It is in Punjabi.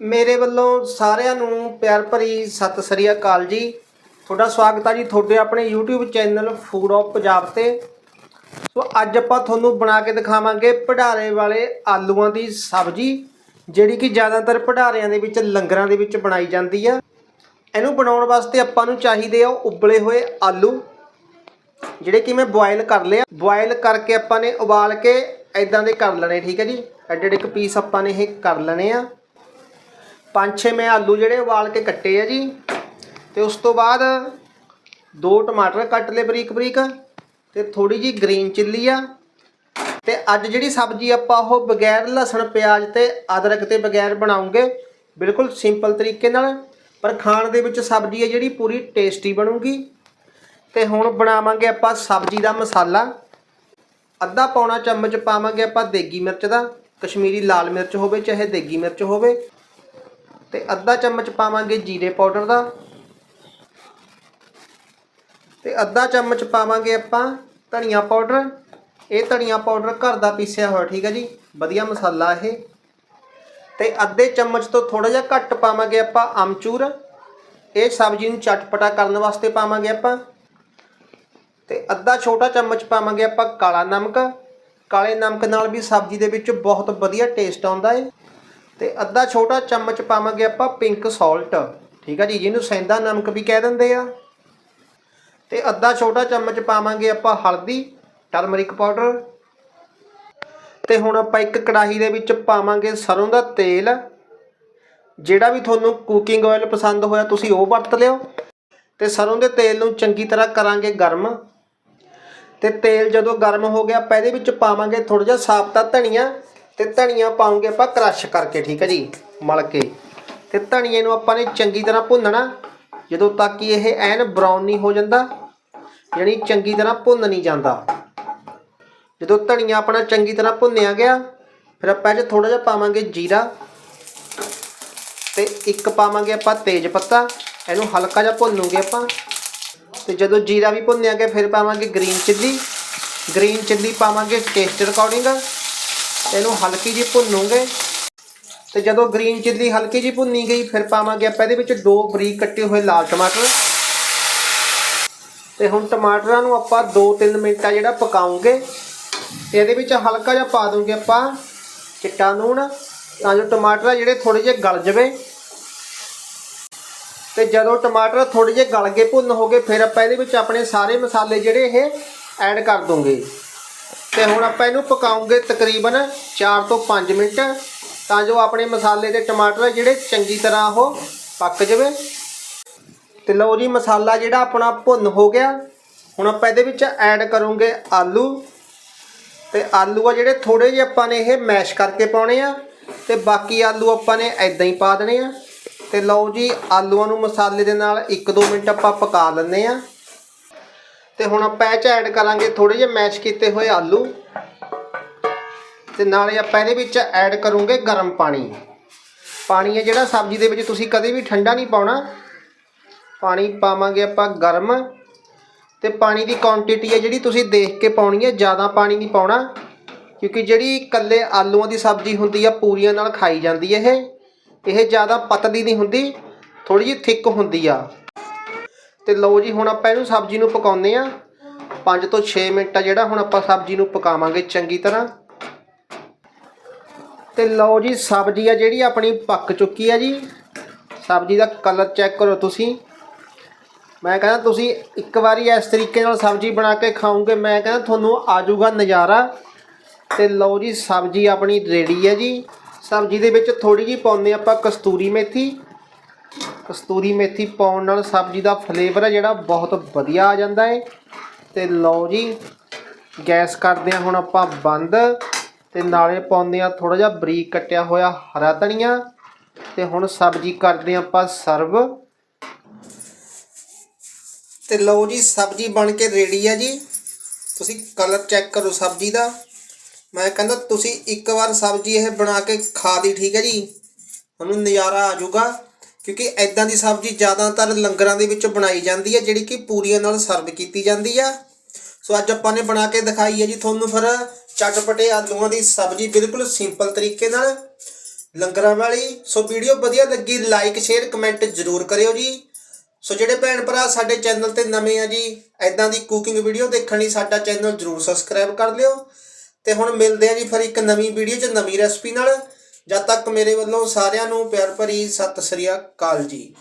ਮੇਰੇ ਵੱਲੋਂ ਸਾਰਿਆਂ ਨੂੰ ਪਿਆਰ ਭਰੀ ਸਤਿ ਸ੍ਰੀ ਅਕਾਲ ਜੀ। ਤੁਹਾਡਾ ਸਵਾਗਤ ਹੈ ਜੀ ਤੁਹਾਡੇ ਆਪਣੇ YouTube channel food of Punjab ਤੇ। ਸੋ ਅੱਜ ਆਪਾਂ ਤੁਹਾਨੂੰ ਬਣਾ ਕੇ ਦਿਖਾਵਾਂਗੇ ਪੜਾਰੇ ਵਾਲੇ ਆਲੂਆਂ ਦੀ ਸਬਜ਼ੀ, ਜਿਹੜੀ ਕਿ ਜ਼ਿਆਦਾਤਰ ਪੜਾਰਿਆਂ ਦੇ ਵਿੱਚ, ਲੰਗਰਾਂ ਦੇ ਵਿੱਚ ਬਣਾਈ ਜਾਂਦੀ ਆ। ਇਹਨੂੰ ਬਣਾਉਣ ਵਾਸਤੇ ਆਪਾਂ ਨੂੰ ਚਾਹੀਦੇ ਆ ਉਬਲੇ ਹੋਏ ਆਲੂ, ਜਿਹੜੇ ਕਿ ਮੈਂ ਬੋਇਲ ਕਰ ਲਿਆ ਬੋਇਲ ਕਰਕੇ ਆਪਾਂ ਨੇ ਉਬਾਲ ਕੇ ਐਦਾਂ ਦੇ ਕਰ ਲੈਣੇ, ਠੀਕ ਹੈ ਜੀ? ਐਡੇ ਐਡੇ ਇੱਕ ਪੀਸ ਆਪਾਂ ਨੇ ਇਹ ਕਰ ਲੈਣੇ ਆ। ਪੰਜ ਛੇ ਮੈਂ ਆਲੂ ਜਿਹੜੇ ਉਬਾਲ ਕੇ ਕੱਟੇ ਆ ਜੀ। ਤੇ ਉਸ ਤੋਂ ਬਾਅਦ ਦੋ ਟਮਾਟਰ ਕੱਟ ਲਏ ਬਰੀਕ ਬਰੀਕ ਤੇ ਥੋੜੀ ਜੀ ਗ੍ਰੀਨ ਚਿੱਲੀ ਆ। ਤੇ ਅੱਜ ਜਿਹੜੀ ਸਬਜ਼ੀ ਆਪਾਂ ਉਹ ਬਗੈਰ ਲਸਣ, ਪਿਆਜ਼ ਤੇ ਅਦਰਕ ਤੇ ਬਗੈਰ ਬਣਾਉਂਗੇ, ਬਿਲਕੁਲ ਸਿੰਪਲ ਤਰੀਕੇ ਨਾਲ, ਪਰ ਖਾਣ ਦੇ ਵਿੱਚ ਸਬਜ਼ੀ ਹੈ ਜਿਹੜੀ ਪੂਰੀ ਟੇਸਟੀ ਬਣੂਗੀ। ਤੇ ਹੁਣ ਬਣਾਵਾਂਗੇ ਆਪਾਂ ਸਬਜ਼ੀ ਦਾ ਮਸਾਲਾ। ਅੱਧਾ ਪੌਣਾ ਚਮਚ ਪਾਵਾਂਗੇ ਆਪਾਂ ਦੇਗੀ ਮਿਰਚ ਦਾ। ਕਸ਼ਮੀਰੀ ਲਾਲ ਮਿਰਚ ਹੋਵੇ, ਚਾਹੇ ਦੇਗੀ ਮਿਰਚ ਹੋਵੇ। ਤੇ ਅੱਧਾ ਚਮਚ ਪਾਵਾਂਗੇ ਜੀਰੇ ਪਾਊਡਰ ਦਾ। ਤੇ ਅੱਧਾ ਚਮਚ ਪਾਵਾਂਗੇ ਆਪਾਂ ਧਨੀਆ ਪਾਊਡਰ। ਇਹ ਧਨੀਆ ਪਾਊਡਰ ਘਰ ਦਾ ਪੀਸਿਆ ਹੋਇਆ, ਠੀਕ ਹੈ ਜੀ? ਵਧੀਆ ਮਸਾਲਾ ਇਹ। ਤੇ ਅੱਧੇ ਚਮਚ ਤੋਂ ਥੋੜਾ ਜਿਹਾ ਘੱਟ ਪਾਵਾਂਗੇ ਆਪਾਂ ਅਮਚੂਰ ਇਹ ਸਬਜ਼ੀ ਨੂੰ ਚਟਪਟਾ ਕਰਨ ਵਾਸਤੇ ਪਾਵਾਂਗੇ ਆਪਾਂ। ਤੇ ਅੱਧਾ ਛੋਟਾ ਚਮਚ ਪਾਵਾਂਗੇ ਆਪਾਂ ਕਾਲਾ ਨਮਕ। ਕਾਲੇ ਨਮਕ ਨਾਲ ਵੀ ਸਬਜ਼ੀ ਦੇ ਵਿੱਚ ਬਹੁਤ ਵਧੀਆ ਟੇਸਟ ਆਉਂਦਾ ਹੈ ਤੇ ਅੱਧਾ ਛੋਟਾ ਚਮਚ ਪਾਵਾਂਗੇ ਆਪਾਂ ਪਿੰਕ ਸਾਲਟ ਠੀਕ ਆ ਜੀ, ਜਿਹਨੂੰ ਸੈਂਦਾ ਨਮਕ ਵੀ ਕਹਿ ਦਿੰਦੇ ਆ। ਤੇ ਅੱਧਾ ਛੋਟਾ ਚਮਚ ਪਾਵਾਂਗੇ ਆਪਾਂ ਹਲਦੀ ਟਰਮਰਿਕ ਪਾਊਡਰ ਤੇ ਹੁਣ ਆਪਾਂ ਇੱਕ ਕੜਾਹੀ ਦੇ ਵਿੱਚ ਪਾਵਾਂਗੇ ਸਰੋਂ ਦਾ ਤੇਲ। ਜਿਹੜਾ ਵੀ ਤੁਹਾਨੂੰ ਕੁਕਿੰਗ ਆਇਲ ਪਸੰਦ ਹੋਇਆ ਤੁਸੀਂ ਉਹ ਵਰਤ ਲਿਓ। ਤੇ ਸਰੋਂ ਦੇ ਤੇਲ ਨੂੰ ਚੰਗੀ ਤਰ੍ਹਾਂ ਕਰਾਂਗੇ ਗਰਮ। ਤੇ ਤੇਲ ਜਦੋਂ ਗਰਮ ਹੋ ਗਿਆ ਆਪਾਂ ਇਹਦੇ ਵਿੱਚ ਪਾਵਾਂਗੇ ਥੋੜਾ ਜਿਹਾ ਸਾਬਤਾ ਧਨੀਆ। ਤੇ ਧਨੀਆ ਪਾਉਂਗੇ ਆਪਾਂ ਕ੍ਰਸ਼ ਕਰਕੇ, ਠੀਕ ਹੈ ਜੀ, ਮਲ ਕੇ। ਤੇ ਧਨੀਏ ਨੂੰ ਆਪਾਂ ਨੇ ਚੰਗੀ ਤਰ੍ਹਾਂ ਭੁੰਨਣਾ, ਜਦੋਂ ਤੱਕ ਕਿ ਇਹ ਐਨ ਬਰਾਊਨ ਨਹੀਂ ਹੋ ਜਾਂਦਾ, ਯਾਨੀ ਚੰਗੀ ਤਰ੍ਹਾਂ ਭੁੰਨ ਨਹੀਂ ਜਾਂਦਾ। ਜਦੋਂ ਧਨੀਆ ਆਪਣਾ ਚੰਗੀ ਤਰ੍ਹਾਂ ਭੁੰਨਿਆ ਗਿਆ, ਫਿਰ ਆਪਾਂ ਇਹ 'ਚ ਥੋੜਾ ਜਿਹਾ ਪਾਵਾਂਗੇ ਜੀਰਾ, ਤੇ ਇੱਕ ਪਾਵਾਂਗੇ ਆਪਾਂ ਤੇਜ ਪੱਤਾ, ਇਹਨੂੰ ਹਲਕਾ ਜਿਹਾ ਭੁੰਨੂਗੇ ਆਪਾਂ। ਤੇ ਜਦੋਂ ਜੀਰਾ ਵੀ ਭੁੰਨਿਆ ਗਿਆ, ਫਿਰ ਪਾਵਾਂਗੇ ਗ੍ਰੀਨ ਚਿੱਲੀ ਗ੍ਰੀਨ ਚਿੱਲੀ ਪਾਵਾਂਗੇ ਟੇਸਟ ਅਕੋਰਡਿੰਗ ਇਹਨੂੰ ਹਲਕੀ ਜਿਹੀ ਭੁੰਨੂਗੇ। ਤੇ ਜਦੋਂ ਗ੍ਰੀਨ ਚਿੱਲੀ ਹਲਕੀ ਜਿਹੀ ਭੁੰਨੀ ਗਈ, ਫਿਰ ਪਾਵਾਂਗੇ ਆਪਾਂ ਇਹਦੇ ਵਿੱਚ ਦੋ ਬਰੀਕ ਕੱਟੇ ਹੋਏ ਲਾਲ ਟਮਾਟਰ। ਤੇ ਹੁਣ ਟਮਾਟਰਾਂ ਨੂੰ ਆਪਾਂ 2-3 ਮਿੰਟਾਂ ਜਿਹੜਾ ਪਕਾਉਂਗੇ। ਤੇ ਇਹਦੇ ਵਿੱਚ ਹਲਕਾ ਜਿਹਾ ਪਾ ਦੂੰਗੇ ਆਪਾਂ ਚਿੱਟਾ ਨੂਣ, ਤਾਂ ਜੋ ਟਮਾਟਰ ਜਿਹੜੇ ਥੋੜੇ ਜਿਹੇ ਗਲ ਜਵੇ। ਤੇ ਜਦੋਂ ਟਮਾਟਰ ਥੋੜੇ ਜਿਹੇ ਗਲ ਕੇ ਭੁੰਨ ਹੋ ਗਏ, ਫਿਰ ਆਪਾਂ ਇਹਦੇ ਵਿੱਚ ਆਪਣੇ ਸਾਰੇ ਮਸਾਲੇ ਜਿਹੜੇ ਇਹ ਐਡ ਕਰ ਦੂੰਗੇ। ਤੇ ਹੁਣ ਆਪਾਂ ਇਹਨੂੰ ਪਕਾਉਂਗੇ ਤਕਰੀਬਨ 4 ਤੋਂ 5 ਮਿੰਟ। ਤਾਂ ਜੋ ਆਪਣੇ ਮਸਾਲੇ ਦੇ ਟਮਾਟਰ ਜਿਹੜੇ ਚੰਗੀ ਤਰ੍ਹਾਂ ਉਹ ਪੱਕ ਜਾਵੇ। ਤੇ ਲਓ ਜੀ, ਮਸਾਲਾ ਜਿਹੜਾ ਆਪਣਾ ਭੁੰਨ ਹੋ ਗਿਆ। ਹੁਣ ਆਪਾਂ ਇਹਦੇ ਵਿੱਚ ਐਡ ਕਰੂੰਗੇ ਆਲੂ। ਤੇ ਆਲੂ ਆ ਜਿਹੜੇ ਥੋੜੇ ਜਿਹੇ ਆਪਾਂ ਨੇ ਇਹ ਮੈਸ਼ ਕਰਕੇ ਪਾਉਣੇ ਆ। ਤੇ ਬਾਕੀ ਆਲੂ ਆਪਾਂ ਨੇ ਐਦਾਂ ਹੀ ਪਾ ਦੇਣੇ ਆ। ਤੇ ਲਓ ਜੀ, ਆਲੂਆਂ ਨੂੰ ਮਸਾਲੇ ਦੇ ਨਾਲ 1-2 ਮਿੰਟ ਆਪਾਂ ਪਕਾ ਲੈਂਦੇ ਆ। ਤੇ ਹੁਣ ਆਪਾਂ ਇਹ ਚ ਐਡ ਕਰਾਂਗੇ ਥੋੜੇ ਜਿਹੇ ਮੈਸ਼ ਕੀਤੇ ਹੋਏ ਆਲੂ। ਤੇ ਨਾਲੇ ਆਪਾਂ ਇਹਦੇ ਵਿੱਚ ਐਡ ਕਰੂੰਗੇ ਗਰਮ ਪਾਣੀ। ਪਾਣੀ ਹੈ ਜਿਹੜਾ ਸਬਜ਼ੀ ਦੇ ਵਿੱਚ ਤੁਸੀਂ ਕਦੇ ਵੀ ਠੰਡਾ ਨਹੀਂ ਪਾਉਣਾ। ਪਾਣੀ ਪਾਵਾਂਗੇ ਆਪਾਂ ਗਰਮ। ਤੇ ਪਾਣੀ ਦੀ ਕੁਆਂਟੀਟੀ ਹੈ ਜਿਹੜੀ ਤੁਸੀਂ ਦੇਖ ਕੇ ਪਾਉਣੀ ਹੈ, ਜ਼ਿਆਦਾ ਪਾਣੀ ਨਹੀਂ ਪਾਉਣਾ। ਕਿਉਂਕਿ ਜਿਹੜੀ ਇਕੱਲੇ ਆਲੂਆਂ ਦੀ ਸਬਜ਼ੀ ਹੁੰਦੀ ਆ, ਪੂਰੀਆਂ ਨਾਲ ਖਾਈ ਜਾਂਦੀ ਹੈ ਇਹ। ਇਹ ਜ਼ਿਆਦਾ ਪਤਲੀ ਨਹੀਂ ਹੁੰਦੀ ਥੋੜੀ ਜਿਹੀ ਥਿੱਕ ਹੁੰਦੀ ਆ। ਤੇ ਲਓ ਜੀ, ਹੁਣ ਆਪਾਂ ਇਹਨੂੰ ਸਬਜ਼ੀ ਨੂੰ ਪਕਾਉਂਦੇ ਆ 5 ਤੋਂ 6 ਮਿੰਟ ਆ ਜਿਹੜਾ ਹੁਣ ਆਪਾਂ ਸਬਜ਼ੀ ਨੂੰ ਪਕਾਵਾਂਗੇ ਚੰਗੀ ਤਰ੍ਹਾਂ। ਤੇ ਲਓ ਜੀ, ਸਬਜ਼ੀ ਆ ਜਿਹੜੀ ਆਪਣੀ ਪੱਕ ਚੁੱਕੀ ਆ ਜੀ। ਸਬਜ਼ੀ ਦਾ ਕਲਰ ਚੈੱਕ ਕਰੋ ਤੁਸੀਂ। ਮੈਂ ਕਹਿੰਦਾ ਤੁਸੀਂ ਇੱਕ ਵਾਰੀ ਇਸ ਤਰੀਕੇ ਨਾਲ ਸਬਜ਼ੀ ਬਣਾ ਕੇ ਖਾਓਗੇ, ਮੈਂ ਕਹਿੰਦਾ ਤੁਹਾਨੂੰ ਆਜੂਗਾ ਨਜ਼ਾਰਾ। ਤੇ ਲਓ ਜੀ, ਸਬਜ਼ੀ ਆਪਣੀ ਰੈਡੀ ਹੈ ਜੀ। ਸਬਜ਼ੀ ਦੇ ਵਿੱਚ ਥੋੜੀ ਜੀ ਪਾਉਂਦੇ ਆਪਾਂ ਕਸਤੂਰੀ ਮੇਥੀ। ਕਸਤੂਰੀ ਮੇਥੀ ਪਾਉਣ ਨਾਲ ਸਬਜ਼ੀ ਦਾ ਫਲੇਵਰ ਹੈ ਜਿਹੜਾ ਬਹੁਤ ਵਧੀਆ ਆ ਜਾਂਦਾ ਹੈ ਤੇ ਲਓ ਜੀ, ਗੈਸ ਕਰਦੇ ਹਾਂ ਹੁਣ ਆਪਾਂ ਬੰਦ। ਤੇ ਨਾਲੇ ਪਾਉਂਦੇ ਆ ਥੋੜਾ ਜਿਹਾ ਬਰੀਕ ਕੱਟਿਆ ਹੋਇਆ ਹਰਾ ਧਨੀਆ। ਤੇ ਹੁਣ ਸਬਜ਼ੀ ਕਰਦੇ ਆ ਆਪਾਂ ਸਰਵ। ਤੇ ਲਓ ਜੀ, ਸਬਜ਼ੀ ਬਣ ਕੇ ਰੈਡੀ ਹੈ ਜੀ। ਤੁਸੀਂ ਕਲਰ ਚੈੱਕ ਕਰੋ ਸਬਜ਼ੀ ਦਾ। ਮੈਂ ਕਹਿੰਦਾ ਤੁਸੀਂ ਇੱਕ ਵਾਰ ਸਬਜ਼ੀ ਇਹ ਬਣਾ ਕੇ ਖਾ ਲਈ, ਠੀਕ ਹੈ ਜੀ? ਤੁਹਾਨੂੰ ਨਜ਼ਾਰਾ ਆ ਜਾਊਗਾ। ਕਿਉਂਕਿ ਐਦਾਂ ਦੀ ਸਬਜ਼ੀ ਜ਼ਿਆਦਾਤਰ ਲੰਗਰਾਂ ਦੇ ਵਿੱਚ ਬਣਾਈ ਜਾਂਦੀ ਹੈ, ਜਿਹੜੀ ਕਿ ਪੂਰੀਆਂ ਨਾਲ ਸਰਵ ਕੀਤੀ ਜਾਂਦੀ ਆ। ਸੋ ਅੱਜ ਆਪਾਂ ਨੇ ਬਣਾ ਕੇ ਦਿਖਾਈ ਹੈ ਜੀ ਤੁਹਾਨੂੰ ਫਿਰ ਚਟਪਟੇ ਆਲੂਆਂ ਦੀ ਸਬਜ਼ੀ ਬਿਲਕੁਲ ਸਿੰਪਲ ਤਰੀਕੇ ਨਾਲ ਲੰਗਰਾਂ ਵਾਲੀ। ਸੋ ਵੀਡੀਓ ਵਧੀਆ ਲੱਗੀ ਲਾਈਕ, ਸ਼ੇਅਰ, ਕਮੈਂਟ ਜ਼ਰੂਰ ਕਰਿਓ ਜੀ। ਸੋ ਜਿਹੜੇ ਭੈਣ ਭਰਾ ਸਾਡੇ ਚੈਨਲ ਤੇ ਨਵੇਂ ਆ ਜੀ ਐਦਾਂ ਦੀ ਕੁਕਿੰਗ ਵੀਡੀਓ ਦੇਖਣ ਲਈ ਸਾਡਾ ਚੈਨਲ ਜ਼ਰੂਰ ਸਬਸਕ੍ਰਾਈਬ ਕਰ ਲਿਓ। ਤੇ ਹੁਣ ਮਿਲਦੇ ਆ ਜੀ ਫਿਰ ਇੱਕ ਨਵੀਂ ਵੀਡੀਓ 'ਚ ਨਵੀਂ ਰੈਸਪੀ ਨਾਲ। ਜਦ ਤੱਕ ਮੇਰੇ ਵੱਲੋਂ ਸਾਰਿਆਂ ਨੂੰ ਪਿਆਰ ਭਰੀ ਸਤਿ ਸ੍ਰੀ ਅਕਾਲ ਜੀ।